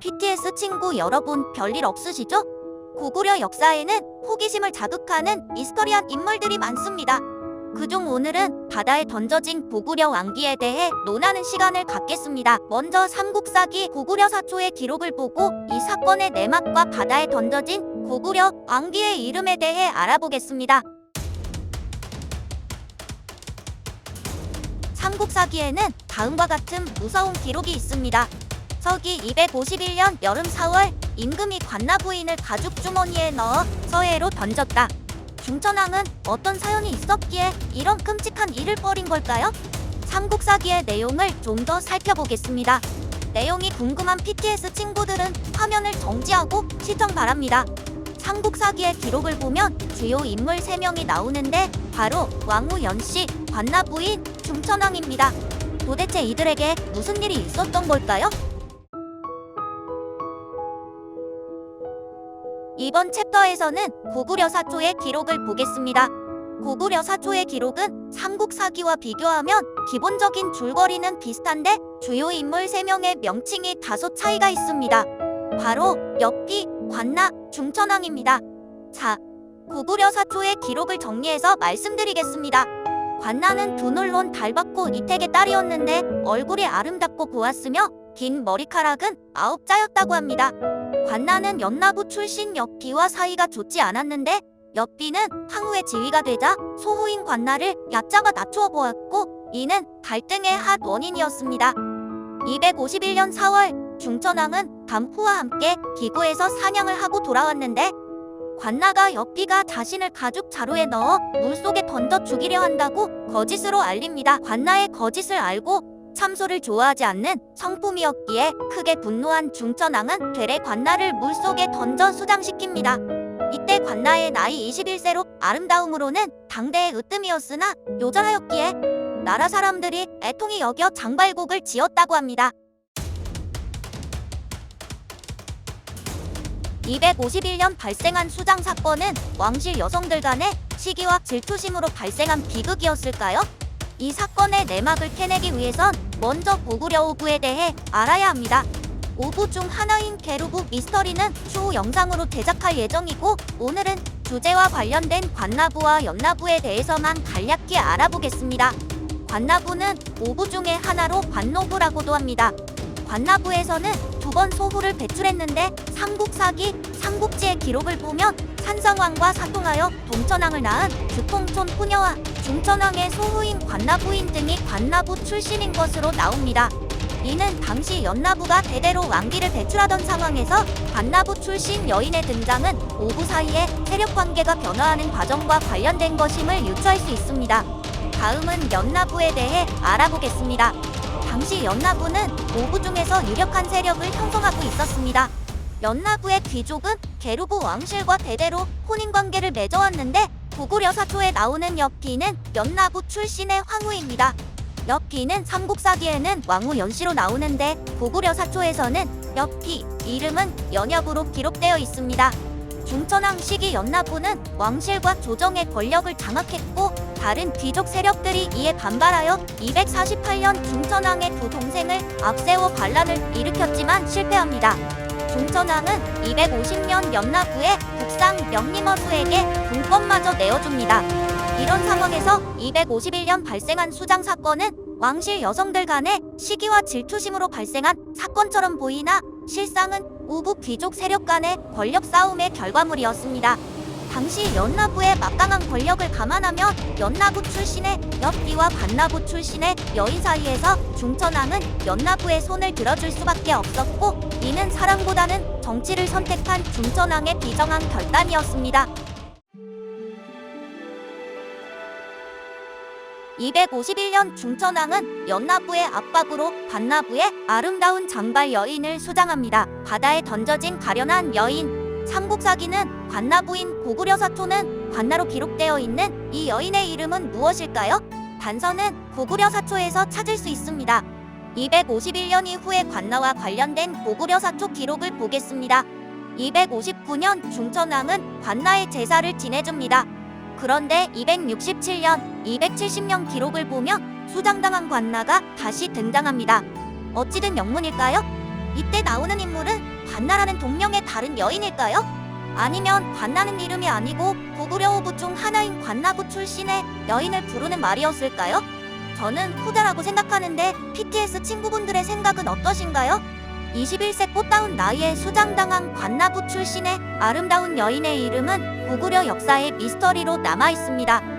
PTS 친구 여러분 별일 없으시죠? 고구려 역사에는 호기심을 자극하는 미스터리한 인물들이 많습니다. 그중 오늘은 바다에 던져진 고구려 왕기에 대해 논하는 시간을 갖겠습니다. 먼저 삼국사기 고구려 사초의 기록을 보고 이 사건의 내막과 바다에 던져진 고구려 왕기의 이름에 대해 알아보겠습니다. 삼국사기에는 다음과 같은 무서운 기록이 있습니다. 서기 251년 여름 4월 임금이 관나 부인을 가죽 주머니에 넣어 서해로 던졌다. 중천왕은 어떤 사연이 있었기에 이런 끔찍한 일을 벌인 걸까요? 삼국사기의 내용을 좀 더 살펴보겠습니다. 내용이 궁금한 PTS 친구들은 화면을 정지하고 시청 바랍니다. 삼국사기의 기록을 보면 주요 인물 3명이 나오는데 바로 왕후 연씨, 관나 부인, 중천왕입니다. 도대체 이들에게 무슨 일이 있었던 걸까요? 이번 챕터에서는 고구려 사초의 기록을 보겠습니다. 고구려 사초의 기록은 삼국사기와 비교하면 기본적인 줄거리는 비슷한데 주요 인물 3명의 명칭이 다소 차이가 있습니다. 바로 엽기, 관나, 중천왕입니다. 자, 고구려 사초의 기록을 정리해서 말씀드리겠습니다. 관나는 두 놀론 달받고 이택의 딸이었는데 얼굴이 아름답고 고왔으며 긴 머리카락은 아홉 자였다고 합니다. 관나는 연나부 출신 엽비와 사이가 좋지 않았는데 엽비는 황후의 지위가 되자 소후인 관나를 얕잡아 낮추어 보았고 이는 갈등의 핫 원인이었습니다. 251년 4월 중천왕은 감후와 함께 기구에서 사냥을 하고 돌아왔는데 관나가 엽비가 자신을 가죽 자루에 넣어 물속에 던져 죽이려 한다고 거짓으로 알립니다. 관나의 거짓을 알고 참소를 좋아하지 않는 성품이었기에 크게 분노한 중천왕은 되레 관나를 물속에 던져 수장시킵니다. 이때 관나의 나이 21세로 아름다움으로는 당대의 으뜸이었으나 요절하였기에 나라 사람들이 애통히 여겨 장발곡을 지었다고 합니다. 251년 발생한 수장 사건은 왕실 여성들 간의 시기와 질투심으로 발생한 비극이었을까요? 이 사건의 내막을 캐내기 위해선 먼저 고구려 오부에 대해 알아야 합니다. 오부 중 하나인 게루부 미스터리는 추후 영상으로 제작할 예정이고 오늘은 주제와 관련된 관나부와 연나부에 대해서만 간략히 알아보겠습니다. 관나부는 오부 중의 하나로 관노부라고도 합니다. 관나부에서는 두 번 소후를 배출했는데 삼국사기, 삼국지의 기록을 보면 산성왕과 사통하여 동천왕을 낳은 주통촌 후녀와 중천왕의 소후인 관나부인 등이 관나부 출신인 것으로 나옵니다. 이는 당시 연나부가 대대로 왕기를 배출하던 상황에서 관나부 출신 여인의 등장은 오부 사이에 세력 관계가 변화하는 과정과 관련된 것임을 유추할 수 있습니다. 다음은 연나부에 대해 알아보겠습니다. 당시 연나부는 오부 중에서 유력한 세력을 형성하고 있었습니다. 연나부의 귀족은 게루부 왕실과 대대로 혼인 관계를 맺어왔는데 고구려 사초에 나오는 엽기는 연나부 출신의 황후입니다. 엽기는 삼국사기에는 왕후 연씨로 나오는데 고구려 사초에서는 엽기 이름은 연엽으로 기록되어 있습니다. 중천왕 시기 연나부는 왕실과 조정의 권력을 장악했고 다른 귀족 세력들이 이에 반발하여 248년 중천왕의 두 동생을 앞세워 반란을 일으켰지만 실패합니다. 중천왕은 250년 연나부에 국상 명림허수에게 분권마저 내어줍니다. 이런 상황에서 251년 발생한 수장 사건은 왕실 여성들 간의 시기와 질투심으로 발생한 사건처럼 보이나 실상은 우부 귀족 세력 간의 권력 싸움의 결과물이었습니다. 당시 연나부의 막강한 권력을 감안하면 연나부 출신의 엽기와 반나부 출신의 여인 사이에서 중천왕은 연나부의 손을 들어줄 수밖에 없었고 이는 사랑보다는 정치를 선택한 중천왕의 비정한 결단이었습니다. 251년 중천왕은 연나부의 압박으로 반나부의 아름다운 장발 여인을 수장합니다. 바다에 던져진 가련한 여인. 삼국사기는 관나부인 고구려 사초는 관나로 기록되어 있는 이 여인의 이름은 무엇일까요? 단서는 고구려 사초에서 찾을 수 있습니다. 251년 이후에 관나와 관련된 고구려 사초 기록을 보겠습니다. 259년 중천왕은 관나의 제사를 지내줍니다. 그런데 267년, 270년 기록을 보면 수장당한 관나가 다시 등장합니다. 어찌된 영문일까요? 이때 나오는 인물은 관나라는 동명의 다른 여인일까요? 아니면 관나는 이름이 아니고 고구려호부 중 하나인 관나부 출신의 여인을 부르는 말이었을까요? 저는 후자라고 생각하는데 PTS 친구분들의 생각은 어떠신가요? 21세 꽃다운 나이에 수장당한 관나부 출신의 아름다운 여인의 이름은 고구려 역사의 미스터리로 남아 있습니다.